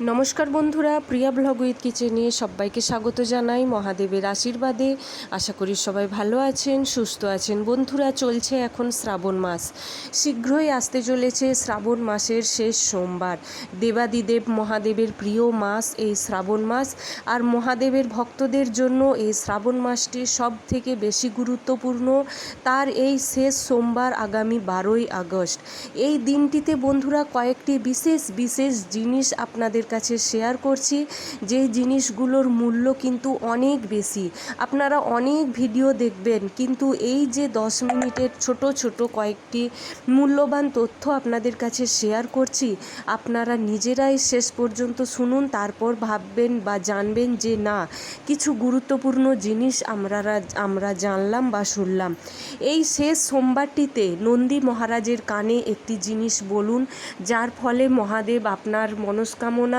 নমস্কার বন্ধুরা, প্রিয়া blog with কিচেনে সবাইকে স্বাগত জানাই মহাদেবের আশীর্বাদে। আশা করি সবাই ভালো আছেন, সুস্থ আছেন। বন্ধুরা, চলছে এখন শ্রাবণ মাস। শীঘ্রই আসতে চলেছে শ্রাবণ মাসের শেষ সোমবার। দেবাদিদেব মহাদেবের প্রিয় মাস এই শ্রাবণ মাস। আর মহাদেবের ভক্তদের জন্য এই শ্রাবণ মাসটি সব থেকে বেশি গুরুত্বপূর্ণ। তার এই শেষ সোমবার আগামী বারোই আগস্ট। এই দিনটিতে বন্ধুরা কয়েকটি বিশেষ বিশেষ জিনিস আপনাদের কাছে শেয়ার করছি যে জিনিসগুলোর মূল্য কিন্তু অনেক বেশি। আপনারা অনেক ভিডিও দেখবেন, কিন্তু এই যে দশ মিনিটের ছোট ছোট কয়েকটি মূল্যবান তথ্য আপনাদের কাছে শেয়ার করছি, আপনারা নিজেরাই শেষ পর্যন্ত শুনুন, তারপর ভাববেন বা জানবেন যে না, কিছু গুরুত্বপূর্ণ জিনিস আমরা আমরা জানলাম বা শুনলাম। এই শেষ সোমবারটিতে নন্দী মহারাজের কানে একটি জিনিস বলুন, যার ফলে মহাদেব আপনার মনস্কামনা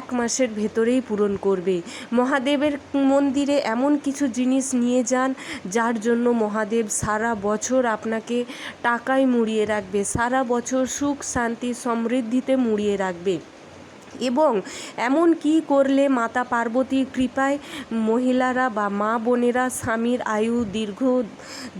এক মাসের ভেতরেই পূরণ করবে। মহাদেবের মন্দিরে এমন কিছু জিনিস নিয়ে যান, যার জন্য মহাদেব সারা বছর আপনাকে টাকায় মুড়িয়ে রাখবে, সারা বছর সুখ, শান্তি, সমৃদ্ধিতে মুড়িয়ে রাখবে। এবং এমন কি করলে মাতা পার্বতীর কৃপায় মহিলারা বা মা বোনেরা স্বামীর আয়ু দীর্ঘ,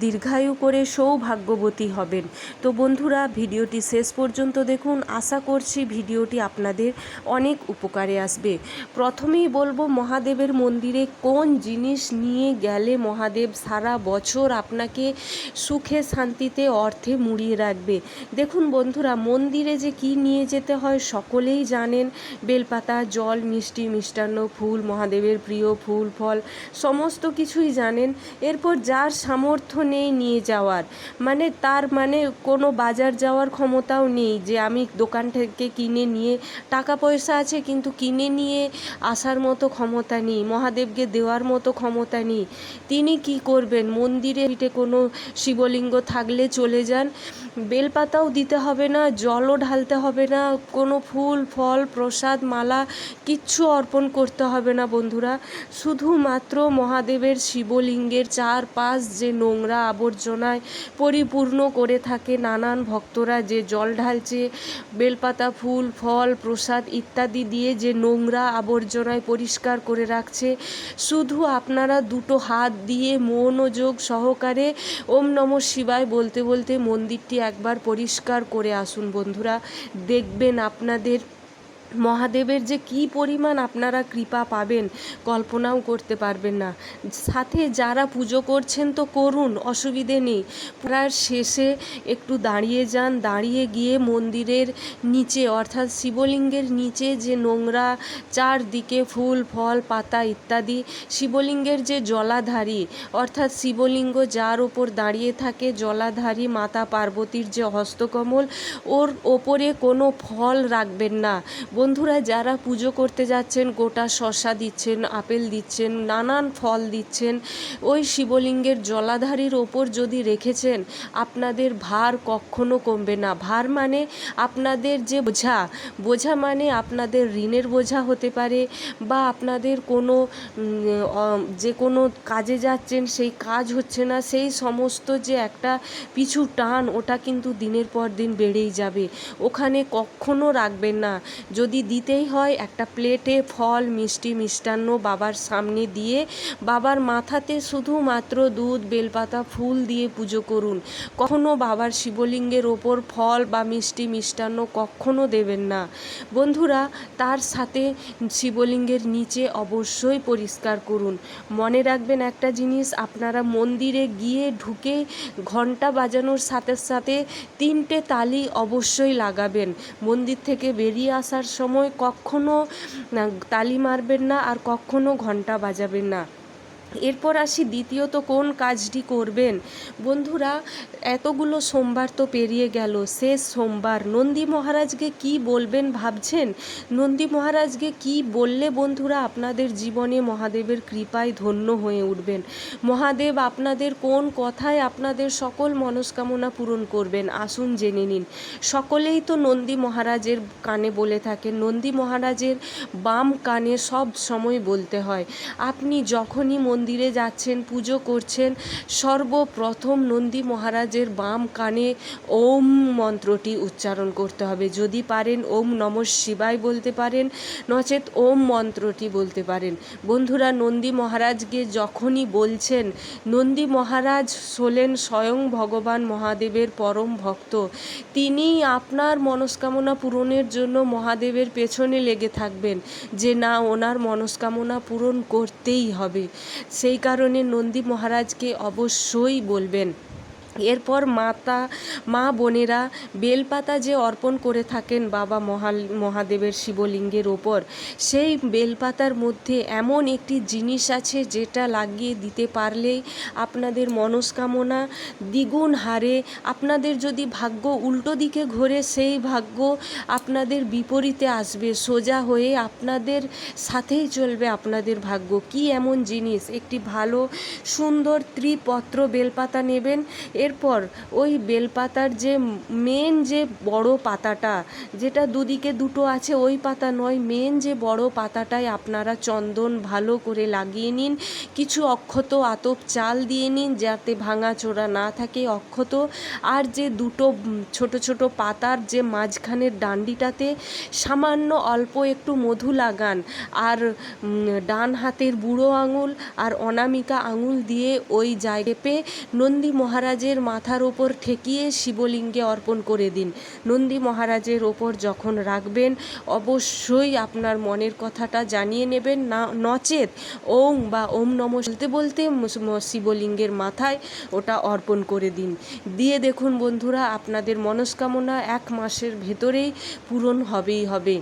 দীর্ঘায়ু করে সৌভাগ্যবতী হবেন? তো বন্ধুরা, ভিডিওটি শেষ পর্যন্ত দেখুন। আশা করছি ভিডিওটি আপনাদের অনেক উপকারে আসবে। প্রথমেই বলব, মহাদেবের মন্দিরে কোন জিনিস নিয়ে গেলে মহাদেব সারা বছর আপনাকে সুখে, শান্তিতে, অর্থে মুড়িয়ে রাখবে? দেখুন বন্ধুরা, মন্দিরে যে কি নিয়ে যেতে হয় সকলেই জানেন। বেলপাতা, জল, মিষ্টি, মিষ্টান্ন, ফুল, মহাদেবের প্রিয় ফুল, ফল, সমস্ত কিছুই জানেন। এরপর যার সামর্থ্য নেই নিয়ে যাওয়ার মানে তার মানে কোনো বাজার যাওয়ার ক্ষমতাও নেই যে আমি দোকান থেকে কিনে নিয়ে টাকা পয়সা আছে কিন্তু কিনে নিয়ে আসার মতো ক্ষমতা নেই, মহাদেবকে দেওয়ার মতো ক্ষমতা নেই। তিনি কি করবেন? মন্দিরে কোনো শিবলিঙ্গ থাকলে চলে যান। বেলপাতাও দিতে হবে না, জলও ঢালতে হবে না, কোনো ফুল, ফল প্রসাদ, মালা কিচ্ছু অর্পণ করতে হবে না বন্ধুরা। শুধুমাত্র মহাদেবের শিবলিঙ্গের চারপাশ যে নোংরা আবর্জনায় পরিপূর্ণ করে থাকে নানান ভক্তরা, যে জল ঢালছে, বেলপাতা, ফুল, ফল, প্রসাদ ইত্যাদি দিয়ে যে নোংরা আবর্জনায় পরিষ্কার করে রাখছে, শুধু আপনারা দুটো হাত দিয়ে মনোযোগ সহকারে ওম নম শিবায় বলতে বলতে মন্দিরটি একবার পরিষ্কার করে আসুন বন্ধুরা। দেখবেন আপনাদের মহাদেবের যে কি পরিমাণ আপনারা কৃপা পাবেন, কল্পনাও করতে পারবেন না। সাথে যারা পুজো করছেন তো করুন, অসুবিধে নেই। প্রায় শেষে একটু দাঁড়িয়ে যান, দাঁড়িয়ে গিয়ে মন্দিরের নিচে, অর্থাৎ শিবলিঙ্গের নিচে যে নোংরা চারদিকে ফুল, ফল, পাতা ইত্যাদি, শিবলিঙ্গের যে জলাধারী, অর্থাৎ শিবলিঙ্গ যার ওপর দাঁড়িয়ে থাকে জলাধারী মাতা পার্বতীর যে হস্তকমল, ওর ওপরে কোনো ফল রাখবেন না। বন্ধুরা, যারা পুজো করতে যাচ্ছেন, গোটা শশা দিচ্ছেন, আপেল দিচ্ছেন, নানান ফল দিচ্ছেন, ওই শিবলিঙ্গের জলাধারীর ওপর যদি রেখেছেন, আপনাদের ভার কখনো কমবে না। ভার মানে আপনাদের যে বোঝা বোঝা মানে আপনাদের ঋণের বোঝা হতে পারে বা আপনাদের কোনো যে কোনো কাজে যাচ্ছেন, সেই কাজ হচ্ছে না, সেই সমস্ত যে একটা পিছু টান, ওটা কিন্তু দিনের পর দিন বেড়েই যাবে। ওখানে কখনো রাখবেন না। যদি দিতেই হয়, একটা প্লেটে ফল, মিষ্টি মিষ্টান্ন বাবার সামনে দিয়ে বাবার মাথাতে শুধুমাত্র দুধ, বেলপাতা, ফুল দিয়ে পুজো করুন। কখনো বাবার শিবলিঙ্গের ওপর ফল বা মিষ্টি মিষ্টান্ন কখনো দেবেন না। বন্ধুরা, তার সাথে শিবলিঙ্গের নিচে অবশ্যই পরিষ্কার করুন। মনে রাখবেন একটা জিনিস, আপনারা মন্দিরে গিয়ে ঢুকে ঘণ্টা বাজানোর সাথে সাথে তিনটে তালি অবশ্যই লাগাবেন। মন্দির থেকে বেরিয়ে আসার সময় কখনো তালি মারবেন না আর কখনো ঘণ্টা বাজাবেন না। এরপর আসি দ্বিতীয়ত, কোন কাজটি করবেন? বন্ধুরা, এতগুলো সোমবার তো পেরিয়ে গেল, শেষ সোমবার। নন্দী মহারাজকে কি বলবেন ভাবছেন? নন্দী মহারাজকে কি বললে বন্ধুরা আপনাদের জীবনে মহাদেবের কৃপায় ধন্য হয়ে উঠবেন? মহাদেব আপনাদের কোন কথায় আপনাদের সকল মনস্কামনা পূরণ করবেন? আসুন জেনে নিন। সকলেই তো নন্দী মহারাজের কানে বলে থাকেন। নন্দী মহারাজের বাম কানে সব সময় বলতে হয়, আপনি যখনই মন্দির মন্দিরে যাচ্ছেন, পুজো করছেন। সর্বপ্রথম নন্দী মহারাজের বাম কানে ওম মন্ত্রটি উচ্চারণ করতে হবে। যদি পারেন ওম নম শিবায় বলতে পারেন, নচেত ওম মন্ত্রটি বলতে পারেন। বন্ধুরা, নন্দী মহারাজকে যখনই বলছেন, নন্দী মহারাজ হলেন স্বয়ং ভগবান মহাদেবের পরম ভক্ত। তিনি আপনার মনস্কামনা পূরণের জন্য মহাদেবের পেছনে লেগে থাকবেন, যে না, ওনার মনস্কামনা পূরণ করতেই হবে। সেই কারণে নন্দী মহারাজকে অবশ্যই বলবেন। এরপর মাতা, মা বোনেরা বেলপাতা যে অর্পণ করে থাকেন বাবা মহাল, মহাদেবের শিবলিঙ্গের ওপর, সেই বেলপাতার মধ্যে এমন একটি জিনিস আছে যেটা লাগিয়ে দিতে পারলেই আপনাদের মনস্কামনা দ্বিগুণ হারে। আপনাদের যদি ভাগ্য উল্টো দিকে ঘোরে, সেই ভাগ্য আপনাদের বিপরীতে আসবে। সোজা হয়ে আপনাদের সাথেই চলবে আপনাদের ভাগ্য। কি এমন জিনিস? একটি ভালো, সুন্দর ত্রিপত্র বেলপাতা নেবেন। এরপর ওই বেলপাতার যে মেন যে বড় পাতাটা, যেটা দুদিকে দুটো আছে, ওই পাতা নয় মেন যে বড় পাতাটায় আপনারা চন্দন ভালো করে লাগিয়ে নিন, কিছু অক্ষত আতপ চাল দিয়ে নিন যাতে ভাঙাচোরা না থাকে অক্ষত। আর যে দুটো ছোট ছোট পাতার যে মাঝখানের ডান্ডিটাতে সামান্য অল্প একটু মধু লাগান, আর ডান হাতের বুড়ো আঙুল আর অনামিকা আঙুল দিয়ে ওই জায়গাপে নন্দী মহারাজের মাথার ওপর ঠেকিয়ে শিবলিঙ্গে অর্পণ করে দিন। নন্দী মহারাজের ওপর যখন রাখবেন, অবশ্যই আপনার মনের কথাটা জানিয়ে নেবেন। না, নচেত ওং বা ওম নম বলতে বলতে শিবলিঙ্গের মাথায় ওটা অর্পণ করে দিন। দিয়ে দেখুন বন্ধুরা, আপনাদের মনস্কামনা এক মাসের ভেতরেই পূরণ হবেই হবে।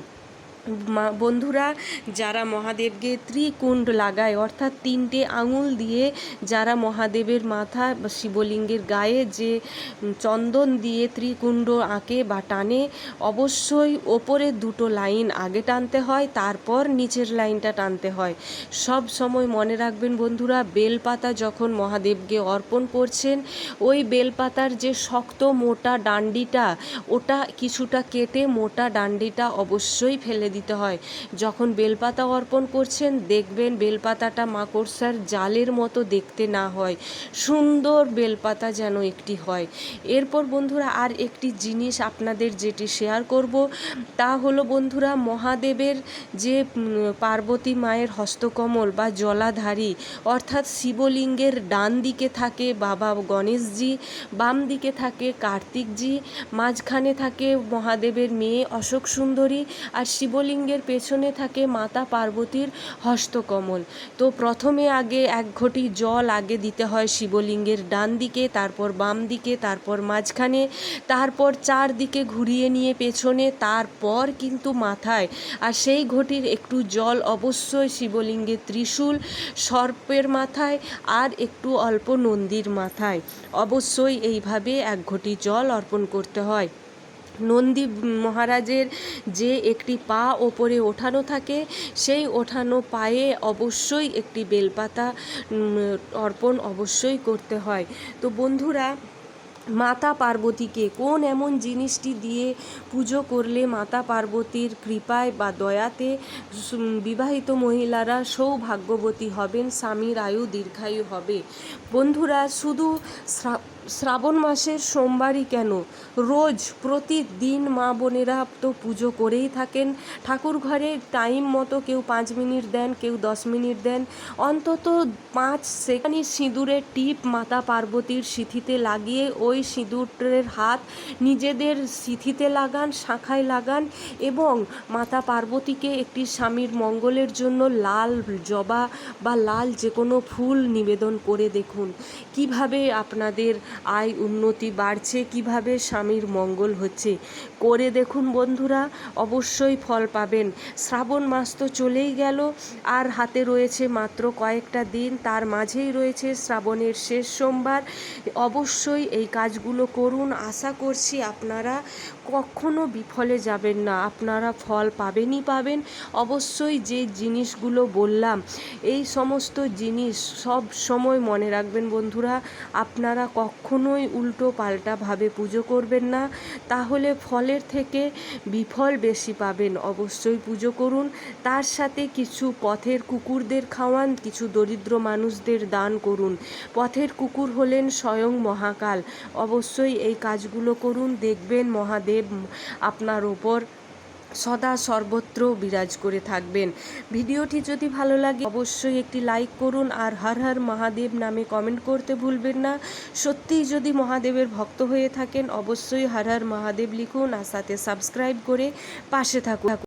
বন্ধুরা, যারা মহাদেবকে ত্রিকুণ্ড লাগায়, অর্থাৎ তিনটে আঙুল দিয়ে যারা মহাদেবের মাথা শিবলিঙ্গের গায়ে যে চন্দন দিয়ে ত্রিকুণ্ড আঁকে বা টানে, অবশ্যই ওপরে দুটো লাইন আগে টানতে হয়, তারপর নিচের লাইনটা টানতে হয়। সব সময় মনে রাখবেন বন্ধুরা, বেলপাতা যখন মহাদেবকে অর্পণ করছেন, ওই বেলপাতার যে শক্ত মোটা ডান্ডিটা, ওটা কিছুটা কেটে মোটা ডান্ডিটা অবশ্যই ফেলে দিতে হয়। যখন বেলপাতা অর্পণ করছেন, দেখবেন বেলপাতাটা মাকড়সার জালের মতো দেখতে না হয়। সুন্দর বেলপাতা যেন একটি হয়। এরপর বন্ধুরা, আর একটি জিনিস আপনাদের যেটি শেয়ার করব, তা হলো বন্ধুরা, মহাদেবের যে পার্বতী মায়ের হস্তকমল বা জলাধারী, অর্থাৎ শিবলিঙ্গের ডান দিকে থাকে বাবা গণেশজি, বাম দিকে থাকে কার্তিকজি, মাঝখানে থাকে মহাদেবের মেয়ে অশোক সুন্দরী, আর শিবলিঙ্গের পেছনে থাকে মাতা পার্বতীর হস্তকমল। তো প্রথমে আগে এক ঘটি জল আগে দিতে হয় শিবলিঙ্গের ডান দিকে, তারপর বাম দিকে, তারপর মাঝখানে, তারপর চারদিকে ঘুরিয়ে নিয়ে পেছনে, তারপর কিন্তু মাথায়। আর সেই ঘটির একটু জল অবশ্যই শিবলিঙ্গের ত্রিশূল সর্পের মাথায় আর একটু অল্প নন্দীর মাথায়। অবশ্যই এইভাবে এক ঘটি জল অর্পণ করতে হয়। নন্দী মহারাজের যে একটি পা ওপরে ওঠানো থাকে, সেই ওঠানো পায়ে অবশ্যই একটি বেলপাতা অর্পণ অবশ্যই করতে হয়। তো বন্ধুরা, মাতা পার্বতীকে কোন এমন জিনিসটি দিয়ে পুজো করলে মাতা পার্বতীর কৃপায় বা দয়াতে বিবাহিত মহিলারা সৌভাগ্যবতী হবেন, স্বামীর আয়ু দীর্ঘায়ু হবে? বন্ধুরা, শুধু শ্রাবণ মাসের সোমবারই কেন? রোজ প্রতিদিন মা বোনেরা তো পুজো করেই থাকেন। ঠাকুর ঘরে টাইম মতো কেউ পাঁচ মিনিট দেন, কেউ দশ মিনিট দেন। অন্তত পাঁচ সেখানে সিঁদুরের টিপ মাতা পার্বতীর সিঁথিতে লাগিয়ে ওই সিঁদুরের হাত নিজেদের সিঁথিতে লাগান, শাখায় লাগান এবং মাতা পার্বতীকে একটি স্বামীর মঙ্গলের জন্য লাল জবা বা লাল যে কোনো ফুল নিবেদন করে দেখুন। কীভাবে আপনাদের আয় উন্নতি বাড়ছে, কীভাবে স্বামীর মঙ্গল হচ্ছে? করে দেখুন বন্ধুরা, অবশ্যই ফল পাবেন। শ্রাবণ মাস তো চলেই গেল, আর হাতে রয়েছে মাত্র কয়েকটা দিন, তার মাঝেই রয়েছে শ্রাবণের শেষ সোমবার। অবশ্যই এই কাজগুলো করুন, আশা করছি আপনারা কখনো বিফলে যাবেন না, আপনারা ফল পাবেনই পাবেন। অবশ্যই যে জিনিসগুলো বললাম, এই সমস্ত জিনিস সব সময় মনে রাখবেন বন্ধুরা, আপনারা কখনোই উল্টো পাল্টাভাবে পুজো করবেন না। তাহলে ফলের থেকে বিফল বেশি পাবেন। অবশ্যই পুজো করুন। তার সাথে কিছু পথের কুকুরদের খাওয়ান, কিছু দরিদ্র মানুষদের দান করুন। পথের কুকুর হলেন স্বয়ং মহাকাল। অবশ্যই এই কাজগুলো করুন। দেখবেন মহাদেব আপনার ওপর সদা সর্বত্র বিরাজ করে থাকবেন। ভিডিওটি যদি ভালো লাগে, অবশ্যই একটি লাইক করুন আর হর হর মহাদেব নামে কমেন্ট করতে ভুলবেন না। সত্যিই যদি মহাদেবের ভক্ত হয়ে থাকেন, অবশ্যই হর হর মহাদেব লিখুন আর সাথে সাবস্ক্রাইব করে পাশে থাকুন।